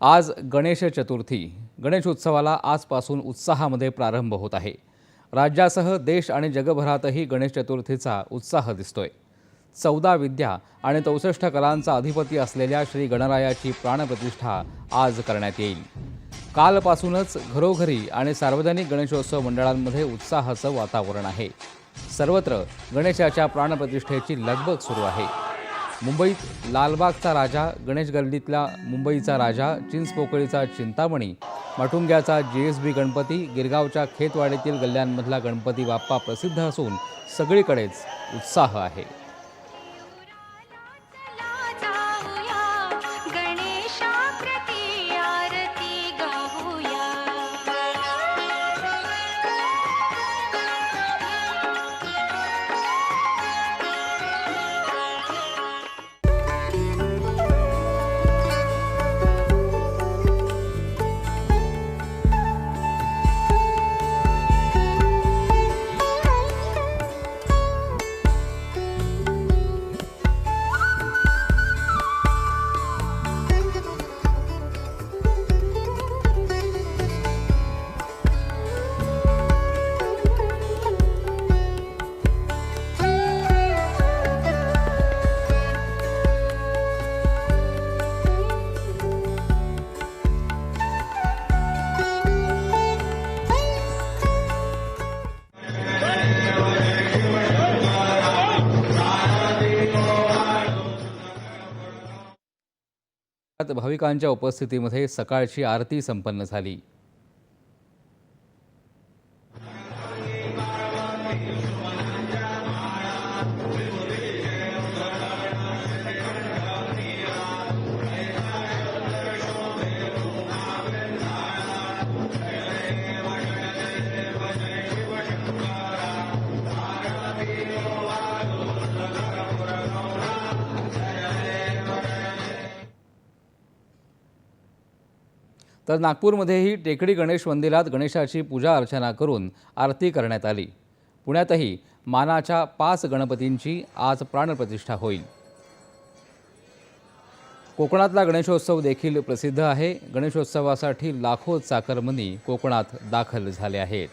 आज गणेश चतुर्थी. गणेशोत्सवाला आजपासून उत्साहामध्ये प्रारंभ होत आहे. राज्यासह देश आणि जगभरातही गणेश चतुर्थीचा उत्साह दिसतोय. चौदा विद्या आणि चौसष्ट कलांचा अधिपती असलेल्या श्री गणरायाची प्राणप्रतिष्ठा आज करण्यात येईल. कालपासूनच घरोघरी आणि सार्वजनिक गणेशोत्सव मंडळांमध्ये उत्साहाचं वातावरण आहे. सर्वत्र गणेशाच्या प्राणप्रतिष्ठेची लगबग सुरू आहे. मुंबईत लालबागचा राजा गणेश गल्लीतला मुंबईचा राजा चिंचपोकळीचा चिंतामणी माटुंग्याचा जे एस बी गणपती गिरगावच्या खेतवाडीतील गल्ल्यांमधला गणपती बाप्पा प्रसिद्ध असून सगळीकडेच उत्साह आहे. भाविकांच्या उपस्थितीमध्ये सकाळची आरती संपन्न झाली. तर नागपूरमध्येही टेकडी गणेश मंदिरात गणेशाची पूजा अर्चना करून आरती करण्यात आली. पुण्यातही मानाच्या पाच गणपतींची आज प्राणप्रतिष्ठा होईल. कोकणातला गणेशोत्सव देखील प्रसिद्ध आहे. गणेशोत्सवासाठी लाखो चाकरमनी कोकणात दाखल झाले आहेत.